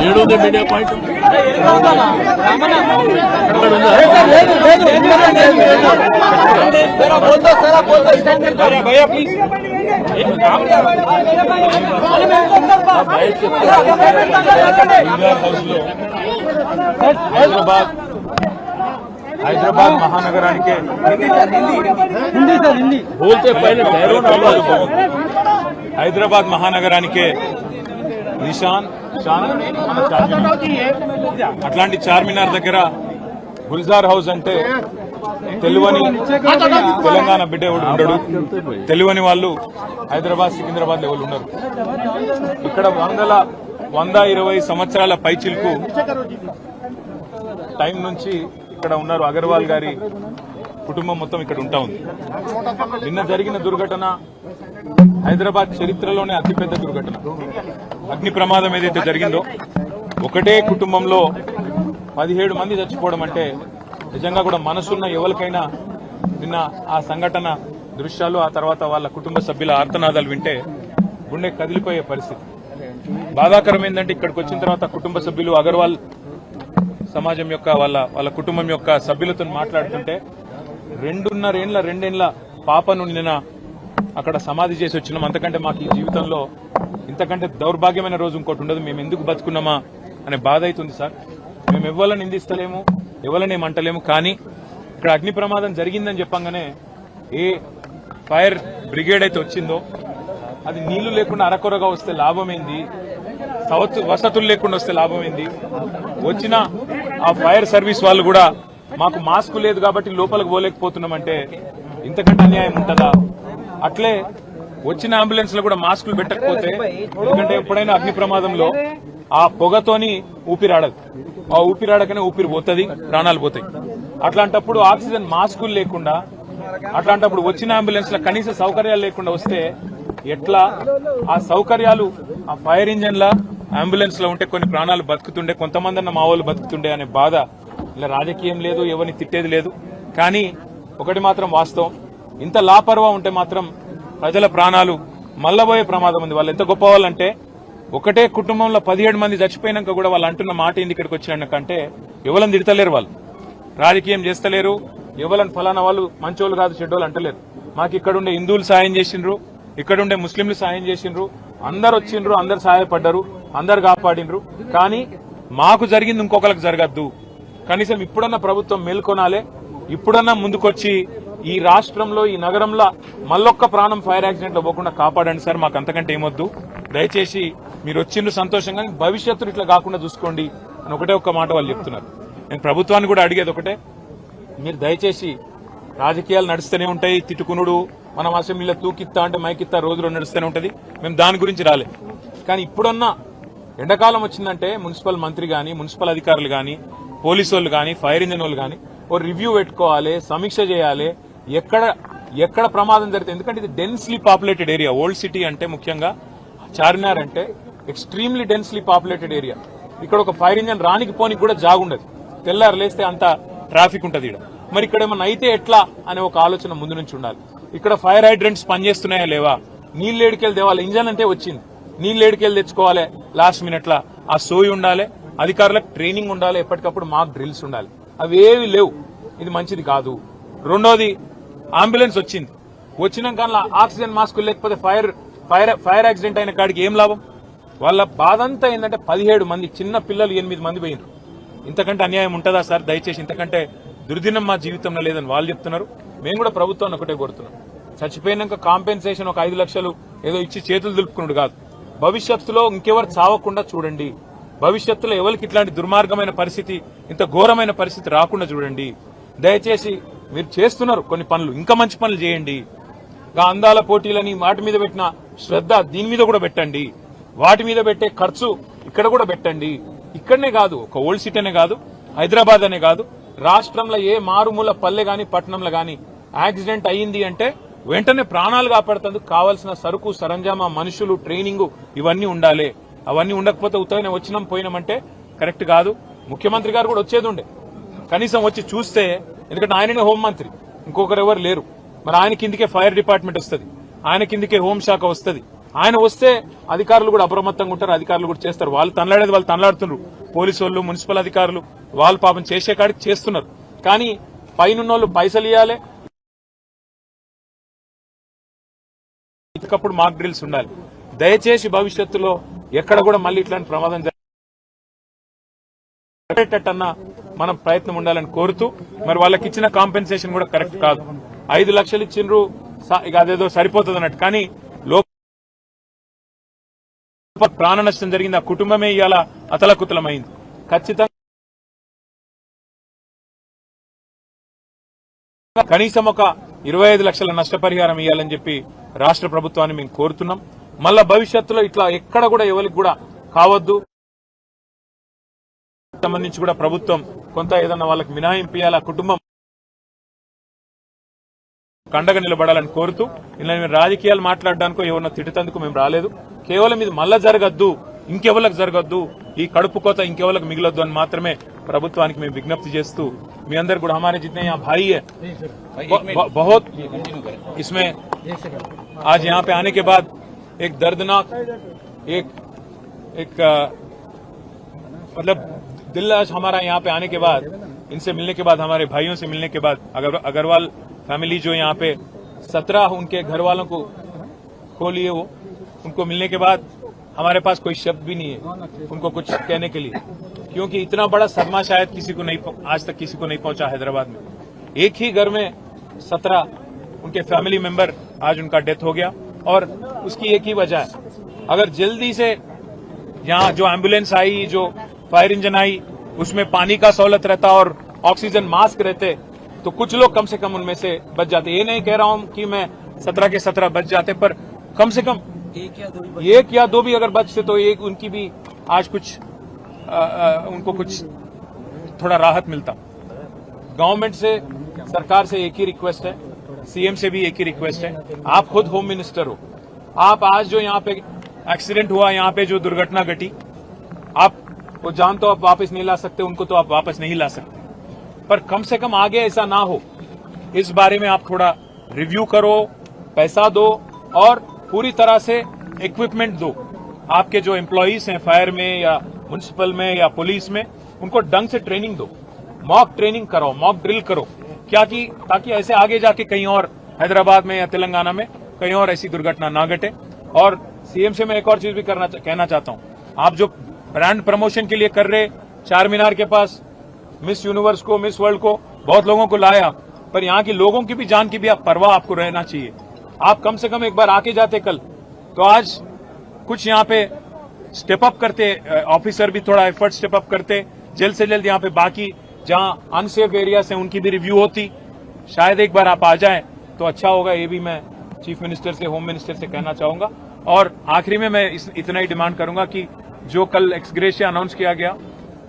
ఏడుంది media point అక్కడ ఉందా? హైదరాబాద్ హైదరాబాద్ మహానగరానికి. హైదరాబాద్ మహానగరానికి నిషాన్ అట్లాంటి చార్మినార్ దగ్గర గుల్జార్ హౌస్ అంటే తెలువని తెలంగాణ బిడ్డ ఉండడు. తెలువని వాళ్ళు హైదరాబాద్ సికింద్రాబాద్ లెవెల్ ఉన్నారు ఇక్కడ వందల వంద ఇరవై సంవత్సరాల పైచిల్కు టైం నుంచి ఇక్కడ ఉన్నారు అగర్వాల్ గారి కుటుంబం మొత్తం ఇక్కడ ఉంటా ఉంది. నిన్న జరిగిన దుర్ఘటన హైదరాబాద్ చరిత్రలోనే అతిపెద్ద దుర్ఘటన. అగ్ని ప్రమాదం ఏదైతే జరిగిందో ఒకటే కుటుంబంలో పదిహేడు మంది చచ్చిపోవడం అంటే నిజంగా కూడా మనసున్న ఎవరికైనా నిన్న ఆ సంఘటన దృశ్యాలు ఆ తర్వాత వాళ్ళ కుటుంబ సభ్యుల ఆర్తనాదాలు వింటే గుండె కదిలిపోయే పరిస్థితి. బాధాకరం ఏంటంటే ఇక్కడికి వచ్చిన తర్వాత కుటుంబ సభ్యులు అగర్వాల్ సమాజం యొక్క వాళ్ళ వాళ్ళ కుటుంబం యొక్క సభ్యులతో మాట్లాడుతుంటే రెండున్నరేండ్ల రెండేండ్ల పాపను నిన్న అక్కడ సమాధి చేసి వచ్చినాం. అంతకంటే మాకు ఈ జీవితంలో ఇంతకంటే దౌర్భాగ్యమైన రోజు ఇంకోటి ఉండదు. మేము ఎందుకు బతుకున్నామా అనే బాధ అవుతుంది సార్. మేము ఎవరిని నిందిస్తలేము ఎవరిని ఏమంటలేము కానీ ఇక్కడ అగ్ని ప్రమాదం జరిగిందని చెప్పంగానే ఏ ఫైర్ బ్రిగేడ్ అయితే వచ్చిందో అది నీళ్ళు లేకుండా అరకొరగా వస్తే లాభమేంది? సవత్ వసతులు లేకుండా వస్తే లాభమైంది? వచ్చిన ఆ ఫైర్ సర్వీస్ వాళ్ళు కూడా మాకు మాస్క్ లేదు కాబట్టి లోపలికి పోలేకపోతున్నామంటే ఇంతకంటే అన్యాయం ఉంటుందా? అట్లే వచ్చిన అంబులెన్స్లో కూడా మాస్కులు పెట్టకపోతే ఎందుకంటే ఎప్పుడైనా అగ్ని ప్రమాదంలో ఆ పొగతోని ఊపిరాడదు. ఆ ఊపిరాడకనే ఊపిరి పోతుంది ప్రాణాలు పోతాయి. అట్లాంటప్పుడు ఆక్సిజన్ మాస్కులు లేకుండా అట్లాంటప్పుడు వచ్చిన అంబులెన్స్లో కనీస సౌకర్యాలు లేకుండా వస్తే ఎట్లా? ఆ సౌకర్యాలు ఆ ఫైర్ ఇంజన్ల అంబులెన్స్లో ఉంటే కొన్ని ప్రాణాలు బతుకుతుండే కొంతమంది అన్న మా వాళ్ళు బతుకుతుండే అనే బాధ. ఇలా రాజకీయం లేదు ఎవరిని తిట్టేది లేదు. కానీ ఒకటి మాత్రం వాస్తవం. ఇంత లాపర్వా ఉంటే మాత్రం ప్రజల ప్రాణాలు మల్లబోయే ప్రమాదం ఉంది. వాళ్ళు ఎంత గొప్ప వాళ్ళంటే ఒకటే కుటుంబంలో పదిహేడు మంది చచ్చిపోయినాక కూడా వాళ్ళు అంటున్న మాట ఏంది ఇక్కడికి వచ్చినాకంటే ఎవరిని తిడతలేరు వాళ్ళు. రాజకీయం చేస్తలేరు. ఎవరని ఫలానా వాళ్ళు మంచోళ్ళు కాదు చెడ్డోళ్ళు అంటలేరు. మాకు ఇక్కడ ఉండే హిందువులు సాయం చేసిండ్రు. ఇక్కడ ఉండే ముస్లింలు సాయం చేసిండ్రు. అందరు వచ్చిండ్రు అందరు సహాయపడ్డరు అందరు కాపాడిండ్రు. కానీ మాకు జరిగింది ఇంకొకరికి జరగద్దు. కనీసం ఇప్పుడన్నా ప్రభుత్వం మేల్కొనాలే. ఇప్పుడన్నా ముందుకొచ్చి ఈ రాష్ట్రంలో ఈ నగరంలో మళ్ళొక్క ప్రాణం ఫైర్ యాక్సిడెంట్లో పోకుండా కాపాడండి సార్. మాకు అంతకంటే ఏమొద్దు. దయచేసి మీరు వచ్చిండ్రు సంతోషంగా భవిష్యత్తును ఇట్లా కాకుండా చూసుకోండి అని ఒకటే ఒక్క మాట వాళ్ళు చెప్తున్నారు. నేను ప్రభుత్వాన్ని కూడా అడిగేది ఒకటే. మీరు దయచేసి రాజకీయాలు నడుస్తూనే ఉంటాయి తిట్టుకునుడు మనం అసెంబ్లీలో తూకిత్తా అంటే మైకిత్తా రోజులో నడుస్తూనే ఉంటుంది. మేము దాని గురించి రాలే. కానీ ఇప్పుడన్నా ఎండాకాలం వచ్చిందంటే మున్సిపల్ మంత్రి గాని మున్సిపల్ అధికారులు గాని పోలీసు వాళ్ళు గాని ఫైర్ ఇంజిన్ వాళ్ళు గాని ఓ రివ్యూ పెట్టుకోవాలి సమీక్ష చేయాలి. ఎక్కడ ఎక్కడ ప్రమాదం జరిగితే ఎందుకంటే ఇది densely populated area old city అంటే ముఖ్యంగా చార్మినార్ అంటే ఎక్స్ట్రీమ్లీ డెన్స్లీ పాపులేటెడ్ ఏరియా ఇక్కడ ఒక ఫైర్ ఇంజన్ రానికి పోనికి కూడా జాగుండదు. తెల్లారు లేస్తే అంత ట్రాఫిక్ ఉంటుంది ఇక్కడ మరి ఇక్కడ ఏమన్నా అయితే ఎట్లా అనే ఒక ఆలోచన ముందు నుంచి ఉండాలి. ఇక్కడ ఫైర్ హైడ్రెంట్స్ పనిచేస్తున్నాయా లేవా? నీళ్ళు ఏడికెళ్ళి తేవాలి ఇంజన్ అంటే వచ్చింది. నీళ్ళు ఏడికెళ్ళి తెచ్చుకోవాలి లాస్ట్ మినిట్ లా. ఆ సోయి ఉండాలి అధికారులకు ట్రైనింగ్ ఉండాలి ఎప్పటికప్పుడు మాకు డ్రిల్స్ ఉండాలి. అవి ఏవి లేవు. ఇది మంచిది కాదు. రెండోది అంబులెన్స్ వచ్చింది. వచ్చినాక ఆక్సిజన్ మాస్క్ లేకపోతే ఫైర్ ఫైర్ ఫైర్ యాక్సిడెంట్ అయిన కాడికి ఏం లాభం? వాళ్ళ బాధ అంతా ఏంటంటే పదిహేడు మంది చిన్న పిల్లలు ఎనిమిది మంది పోయినారు ఇంతకంటే అన్యాయం ఉంటుందా సార్? దయచేసి ఇంతకంటే దుర్దినం మా జీవితంలో లేదని వాళ్ళు చెప్తున్నారు. మేము కూడా ప్రభుత్వాన్ని ఒకటే కోరుతున్నాం. చచ్చిపోయినాక కాంపెన్సేషన్ ఒక ఐదు లక్షలు ఏదో ఇచ్చి చేతులు దులుపుకున్నాడు కాదు. భవిష్యత్తులో ఇంకెవరు చావకుండా చూడండి. భవిష్యత్తులో ఎవరికి ఇట్లాంటి దుర్మార్గమైన పరిస్థితి ఇంత ఘోరమైన పరిస్థితి రాకుండా చూడండి. దయచేసి మీరు చేస్తున్నారు కొన్ని పనులు ఇంకా మంచి పనులు చేయండి. అందాల పోటీలని వాటి మీద పెట్టిన శ్రద్ధ దీని మీద కూడా పెట్టండి. వాటి మీద పెట్టే ఖర్చు ఇక్కడ కూడా పెట్టండి. ఇక్కడనే కాదు ఒక ఓల్డ్ సిటీనే కాదు హైదరాబాద్ అనే కాదు రాష్ట్రంలో ఏ మారుమూల పల్లె గాని పట్టణంలో గాని యాక్సిడెంట్ అయ్యింది అంటే వెంటనే ప్రాణాలు కాపాడుతందుకు కావాల్సిన సరుకు సరంజామా మనుషులు ట్రైనింగ్ ఇవన్నీ ఉండాలి. అవన్నీ ఉండకపోతే ఉత్తగానే వచ్చినాం పోయినామంటే కరెక్ట్ కాదు. ముఖ్యమంత్రి గారు కూడా వచ్చేది ఉండే. కనీసం వచ్చి చూస్తే ఎందుకంటే ఆయననే హోంమంత్రి ఇంకొకరు ఎవరు లేరు. మరి ఆయన కిందికే ఫైర్ డిపార్ట్మెంట్ వస్తుంది. ఆయన కిందికే హోంశాఖ వస్తుంది. ఆయన వస్తే అధికారులు కూడా అప్రమత్తంగా ఉంటారు. అధికారులు కూడా చేస్తారు. వాళ్ళు తనలాడేది వాళ్ళు తనలాడుతున్నారు పోలీసు వాళ్ళు మున్సిపల్ అధికారులు వాళ్ళు పాపం చేసే కాడికి చేస్తున్నారు. కానీ పైన వాళ్ళు పైసలు ఇవ్వాలి ఎప్పటికప్పుడు మాక్ డ్రిల్స్ ఉండాలి. దయచేసి భవిష్యత్తులో ఎక్కడ కూడా మళ్ళీ ఇట్లాంటి ప్రమాదం జరిగేటట్టన్నా మనం ప్రయత్నం ఉండాలని కోరుతూ మరి వాళ్ళకి ఇచ్చిన కాంపెన్సేషన్ కూడా కరెక్ట్ కాదు. ఐదు లక్షలు ఇచ్చిండ్రు ఇక అదేదో సరిపోతుంది అన్నట్టు. కానీ లోపల ప్రాణ నష్టం జరిగింది ఆ కుటుంబమే ఇవాళ అతలకుతలమైంది. ఖచ్చితంగా కనీసం ఒక ఇరవై ఐదు లక్షల నష్టపరిహారం ఇవ్వాలని చెప్పి రాష్ట్ర ప్రభుత్వాన్ని మేము కోరుతున్నాం. మళ్ళా భవిష్యత్తులో ఇట్లా ఎక్కడ కూడా ఎవరికి కూడా కావద్దు. సంబంధించి కూడా ప్రభుత్వం కొంత ఏదన్నా వాళ్ళకి మినహాయింపు ఇవ్వాలి కుటుంబం కండగా నిలబడాలని కోరుతూ ఇలా మేము రాజకీయాలు మాట్లాడడానికో ఏమన్నా తిట్టేందుకు మేము రాలేదు. కేవలం ఇది మళ్ళా జరగద్దు ఇంకెవరికి జరగద్దు ఈ కడుపు కోత ఇంకెవరికి మిగలొద్దు అని మాత్రమే ప్రభుత్వానికి మేము విజ్ఞప్తి చేస్తూ మీ అందరు కూడా హమారే जितने यहाँ भाई है ब- ब- बहुत इसमें आज यहाँ पे आने के बाद एक दर्दनाक एक एक अ, मतलब दिल आज हमारा यहाँ पे आने के बाद इनसे मिलने के बाद हमारे भाइयों से मिलने के बाद अगर अग्रवाल फैमिली जो यहाँ पे सत्रह उनके घर वालों को खो लिए वो उनको मिलने के बाद हमारे पास कोई शब्द भी नहीं है उनको कुछ कहने के लिए। क्योंकि इतना बड़ा सदमा शायद किसी को नहीं आज तक किसी को नहीं पहुँचा हैदराबाद में। एक ही घर में सत्रह उनके फैमिली मेंबर आज उनका डेथ हो गया और उसकी एक ही वजह है। अगर जल्दी से यहाँ जो एंबुलेंस आई, जो फायर इंजन आई, उसमें पानी का सहूलत रहता और ऑक्सीजन मास्क रहते तो कुछ लोग कम से कम उनमें से बच जाते। ये नहीं कह रहा हूँ कि मैं सत्रह के सत्रह बच जाते, पर कम से कम एक या दो भी एक या दो भी अगर बचते तो एक उनकी भी आज कुछ आ, आ, उनको कुछ थोड़ा राहत मिलता। गवर्नमेंट से सरकार से एक ही रिक्वेस्ट है सीएम से भी एक ही रिक्वेस्ट है। आप खुद होम मिनिस्टर हो। आप आज जो यहाँ पे एक्सीडेंट हुआ यहाँ पे जो दुर्घटना घटी आप वो जान तो आप वापस नहीं ला सकते उनको तो आप वापस नहीं ला सकते। पर कम से कम आगे ऐसा ना हो। इस बारे में आप थोड़ा रिव्यू करो पैसा दो और पूरी तरह से इक्विपमेंट दो। आपके जो एम्प्लॉयज़ हैं फायर में या म्यूनिसिपल में या पुलिस में, उनको ढंग से ट्रेनिंग दो। मॉक ट्रेनिंग करो मॉक ड्रिल करो। क्या कि, ताकि ऐसे आगे जाके कहीं और, हैदराबाद में या तेलंगाना में, कहीं और ऐसी दुर्घटना ना घटे। और सीएम से मैं एक और चीज़ भी करना कहना चाहता हूँ। आप जो ब्रांड प्रमोशन के लिए कर रहे चार मीनार के पास मिस यूनिवर्स को मिस वर्ल्ड को, बहुत लोगों को लाया, पर यहाँ के लोगों की भी जान की भी आप परवाह आपको रहना चाहिए। आप कम से कम एक बार आके जाते कल। तो आज कुछ यहाँ पे स्टेप अप करते ऑफिसर भी थोड़ा एफर्ट स्टेप अप करते। जल्द से जल्द यहाँ पे बाकी जहाँ अनसेफ एरियाज़ हैं उनकी भी रिव्यू होती। शायद एक बार आप आ जाए तो अच्छा होगा ये भी मैं चीफ मिनिस्टर से होम मिनिस्टर से कहना चाहूँगा। और आखिरी में मैं इस, इतना ही डिमांड करूँगा कि जो कल एक्सग्रेशिया अनाउंस किया गया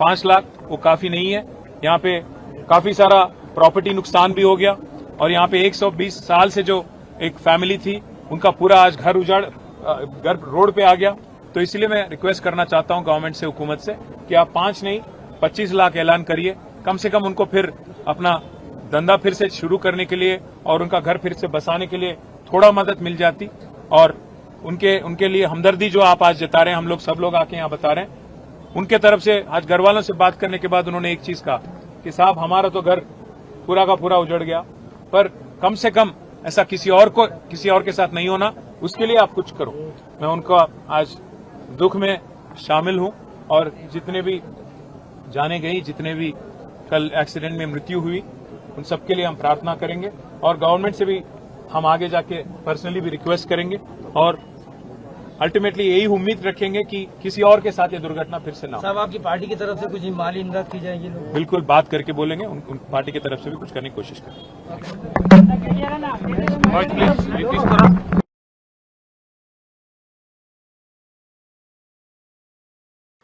पाँच लाख वो काफ़ी नहीं है। यहाँ पे काफ़ी सारा प्रॉपर्टी नुकसान भी हो गया। और यहाँ पे 120 साल से जो एक फैमिली थी, उनका पूरा आज घर उजाड़ घर रोड पे आ गया। तो इसलिए मैं रिक्वेस्ट करना चाहता हूँ गवर्नमेंट से, हुकूमत से, कि आप पाँच नहीं, पच्चीस लाख ऐलान करिए। कम से कम उनको फिर अपना धंधा फिर से शुरू करने के लिए और उनका घर फिर से बसाने के लिए थोड़ा मदद मिल जाती। और उनके उनके लिए हमदर्दी जो आप आज जता रहे हैं, हम लोग सब लोग आके यहाँ बता रहे हैं। उनके तरफ़ से, आज घर वालों से बात करने के बाद उन्होंने एक चीज़ कहा कि साहब, हमारा तो घर पूरा का पूरा उजड़ गया। पर कम से कम ऐसा किसी और को, किसी और के साथ नहीं होना। उसके लिए आप कुछ करो। मैं उनका आज दुख में शामिल हूँ और जितने भी जाने गई, जितने भी कल एक्सीडेंट में मृत्यु हुई, उन सबके लिए हम प्रार्थना करेंगे और गवर्नमेंट से भी हम आगे जाके पर्सनली भी रिक्वेस्ट करेंगे और अल्टीमेटली यही उम्मीद रखेंगे कि किसी और के साथ ये दुर्घटना फिर से ना हो साहब आपकी पार्टी की तरफ से कुछ माली इमदाद की जाएगी लोग बिल्कुल बात करके बोलेंगे उन, उन पार्टी की तरफ से भी कुछ करने की कोशिश करेंगे प्लीज नीतीश करो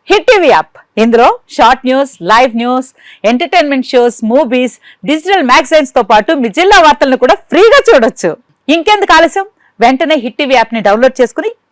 హిట్ టీవీ యాప్ ఇందులో short news live news entertainment shows movies digital magazines తో పాటు మీ జిల్లా వార్తలను కూడా ఫ్రీగా చూడొచ్చు ఇంకెందుకు ఆలస్యం వెంటనే హిట్ టీవీ యాప్ ని డౌన్లోడ్ చేసుకుని